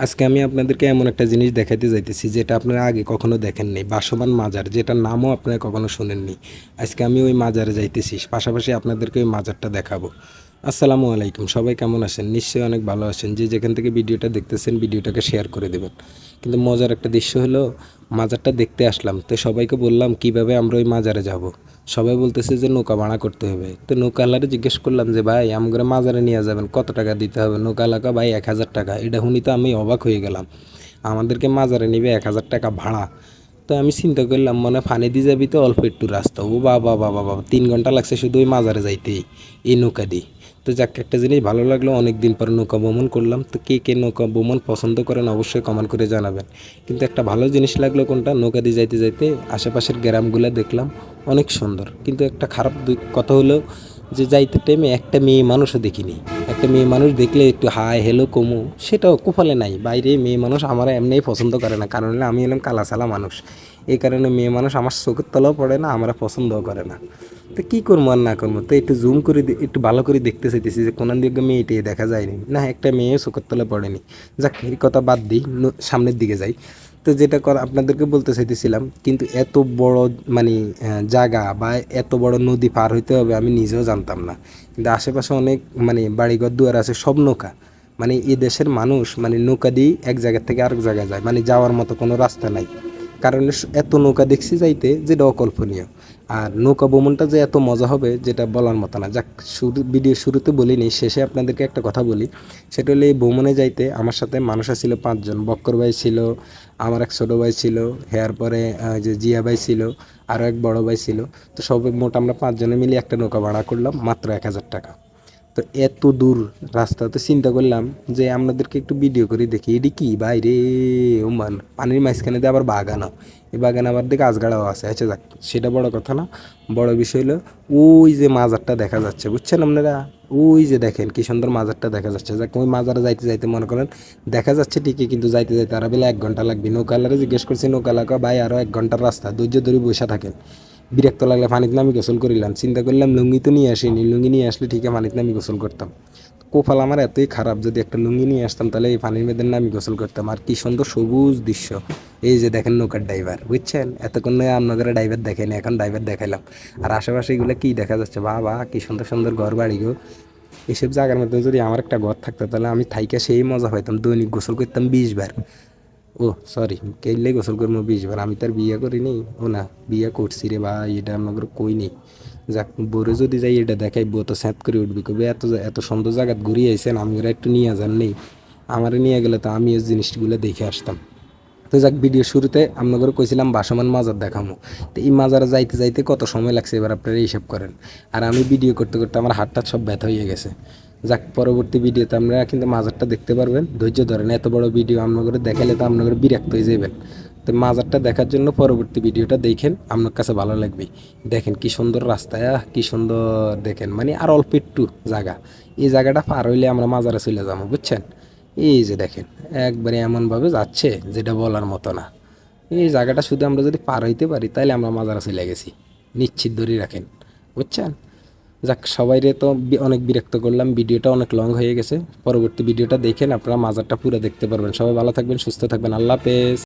আজকে আমি আপনাদেরকে এমন একটা জিনিস দেখাতে যাইতেছি, যেটা আপনারা আগে কখনো দেখেননি বাসমান মাজার, যেটার নামও আপনারা কখনো শুনেননি। আজকে আমি ওই মাজারে যাইতেছি, পাশাপাশি আপনাদেরকে ওই মাজারটা দেখাবো। আসসালামু আলাইকুম, সবাই কেমন আছেন? নিশ্চয়ই অনেক ভালো আছেন। যে যেখান থেকে ভিডিওটা দেখতেছেন, ভিডিওটাকে শেয়ার করে দেবেন। কিন্তু মজার একটা দৃশ্য হলো, মাজারটা দেখতে আসলাম। তো সবাইকে বললাম, কীভাবে আমরা ওই মাজারে যাব? সবাই বলতেছে যে নৌকা ভাড়া করতে হবে। তো নৌকা আলারে জিজ্ঞেস করলাম যে, ভাই, আমগরে মাজারে নিয়ে যাবেন, কত টাকা দিতে হবে? নৌকা এলাকা ভাই, এক হাজার টাকা। এটা শুনি তো আমি অবাক হয়ে গেলাম। আমাদেরকে মাজারে নিবে এক হাজার টাকা ভাড়া। তো আমি চিন্তা করলাম, মনে ফানি দিয়ে যাবি তো অল্প একটু রাস্তা। ও বাবা বাবা বাবা, তিন ঘণ্টা লাগছে শুধু ওই মাজারে যাইতেই, এই নৌকা দিয়ে। তো যাক, একটা জিনিস ভালো লাগল অনেক দিন পর নৌকা ভ্রমণ করলাম। তো কে কে নৌকা ভ্রমণ পছন্দ করেন অবশ্যই কমেন্ট করে জানাবেন। কিন্তু একটা ভালো জিনিস লাগল কোনটা? নৌকা দিয়ে যাইতে যাইতে আশেপাশের গ্রামগুলো দেখলাম অনেক সুন্দর। কিন্তু একটা খারাপ কথা হলো যে যাইতে টাইমে একটা মেয়ে মানুষও দেখিনি। একটা মেয়ে মানুষ দেখলে একটু, হাই হেলো কমু। সেটাও কুফলে নাই। বাইরে মেয়ে মানুষ আমার এমনিই পছন্দ করে না। কারণ আমি এলাম কালাসালা মানুষ। এই কারণে মেয়ে মানুষ আমার চোখের তলাও পড়ে না আমরা পছন্দও করে না। তো কী করব আর না করব? তো একটু জুম করে একটু ভালো করে দেখতে চাইতেছি যে কোন দিকে মেয়েটিয়ে দেখা যায়নি। না, একটা মেয়ে চোখের তলে পড়েনি। যাক, এই কথা বাদ দিই সামনের দিকে যাই। তো যেটা কর, আপনাদেরকে বলতে চাইতেছিলাম, কিন্তু এত বড় মানে জায়গা বা এত বড় নদী পার হইতে হবে আমি নিজেও জানতাম না। কিন্তু আশেপাশে অনেক মানে বাড়িঘর দুয়ার আছে, সব নৌকা। মানে এই দেশের মানুষ মানে নৌকা দিয়ে এক জায়গা থেকে আরেক জায়গায় যায়। মানে যাওয়ার মতো কোনো রাস্তা নাই। কারণ এত নৌকা দেখছি যাইতে যেটা অকল্পনীয়। আর নৌকা ভ্রমণটা যে এত মজা হবে, যেটা বলার মতো না। যাক, শুরু, ভিডিও শুরুতে বলিনি, শেষে আপনাদেরকে একটা কথা বলি। সেটা হলো এই ভ্রমণে যাইতে আমার সাথে মানুষ ছিল পাঁচজন। বক্কর ভাই ছিল, আমার এক ছোটো ভাই ছিল, হেয়ার পরে যে জিয়া ভাই ছিল, আরও এক বড় ভাই ছিল। তো সবাই মোট আমরা পাঁচজনে মিলে একটা নৌকা ভাড়া করলাম, মাত্র এক হাজার টাকা। তো এত দূর রাস্তা, তো চিন্তা করলাম যে আপনাদেরকে একটু ভিডিও করে দেখি, এটি কি? বাইরে, ও মান, পানির মাঝখানে দিয়ে আবার বাগানও এই বাগান আবার দিকে আজগাড়াও আছে আচ্ছা যাক, সেটা বড় কথা না। বড় বিষয় হলো, ওই যে মাজারটা দেখা যাচ্ছে, বুঝছেন আপনারা? ওই যে দেখেন, কি সুন্দর মাজারটা দেখা যাচ্ছে। যাক, ওই মাজারে যাইতে যাইতে মনে করেন, দেখা যাচ্ছে ঠিকই, কিন্তু যাইতে যাইতে আরও বেলা এক ঘণ্টা লাগবে। নৌকালারে জিজ্ঞেস করছি নৌকালাকা ভাই আরও এক ঘণ্টার রাস্তা, ধৈর্য ধরে বসে থাকেন। বিরক্ত লাগলে পানিতে নামি গোসল করিলাম, চিন্তা করলাম লুঙ্গি তো নিয়ে আসিনি, লুঙ্গি নিয়ে আসলে ঠিক পানিতে নামি গোসল করতাম। কোপাল আমার এতই খারাপ, যদি একটা লুঙ্গি নিয়ে আসতাম তাহলে এই পানির মধ্যে নামি গোসল করতাম। আর কি সুন্দর সবুজ দৃশ্য, এই যে দেখেন নৌকার ড্রাইভার, বুঝছেন? এতক্ষণ নয় আপনাদের ড্রাইভার দেখাইনি, এখন ড্রাইভার দেখাইলাম। আর আশেপাশে এগুলো কী দেখা যাচ্ছে? বা বা কি সুন্দর সুন্দর ঘর বাড়ি গো। এসব জায়গার মধ্যে যদি আমার একটা ঘর থাকতো, তাহলে আমি থাইকা সেই মজা পাইতাম, দৈনিক গোসল করতাম বিশ বার। ও সরি কেলে গোসল করব বিশ বার আমি তার বিয়ে করিনি ও না, বিয়ে করছি রে বা এটা আমাকে কই নেই। যাক বরে যদি যাই এটা দেখাই বউ তো স্যাঁত করে উঠবি। কবে, এত এত সুন্দর জায়গায় ঘুরিয়ে আইসেন আমি ওরা একটু নিয়ে যান নেই। আমার নিয়ে গেলে তো আমি এই জিনিসগুলো দেখে আসতাম। তো যাক ভিডিও শুরুতে আপনাদের কইছিলাম বাসমান মাজার দেখামো। তো এই মাজারে যাইতে যাইতে কত সময় লাগছে এবার আপনারা হিসাব করেন। আর আমি ভিডিও করতে করতে আমার হাতটা সব ব্যথা হয়ে গেছে। যাক, পরবর্তী ভিডিওতে আপনারা কিন্তু মাজারটা দেখতে পারবেন। ধৈর্য ধরেন, এত বড় ভিডিও আপনাদের দেখালে তো আপনাদের বিরক্ত হয়ে যাবেন। তো মাজারটা দেখার জন্য পরবর্তী ভিডিওটা দেখেন, আপনার কাছে ভালো লাগবে। দেখেন কি সুন্দর রাস্তায় কি সুন্দর দেখেন। মানে আর অল্প একটু জায়গা। এই জায়গাটা পার হইলে আমরা মাজারে চলে যাব, বুঝছেন? এই যে দেখেন, একবারে এমনভাবে যাচ্ছে যেটা বলার মতো না। এই জায়গাটা শুধু আমরা যদি পার হইতে পারি তাহলে আমরা মাজারা চলে গেছি। নিশ্চিত ধরে রাখেন, বুঝছেন? যাক, সবাইরে তো অনেক বিরক্ত করলাম। ভিডিওটা অনেক লং হয়ে গেছে। পরবর্তী ভিডিওটা দেখেন, আপনারা মাজারটা পুরো দেখতে পারবেন। সবাই ভালো থাকবেন, সুস্থ থাকবেন। আল্লাহ হাফেজ।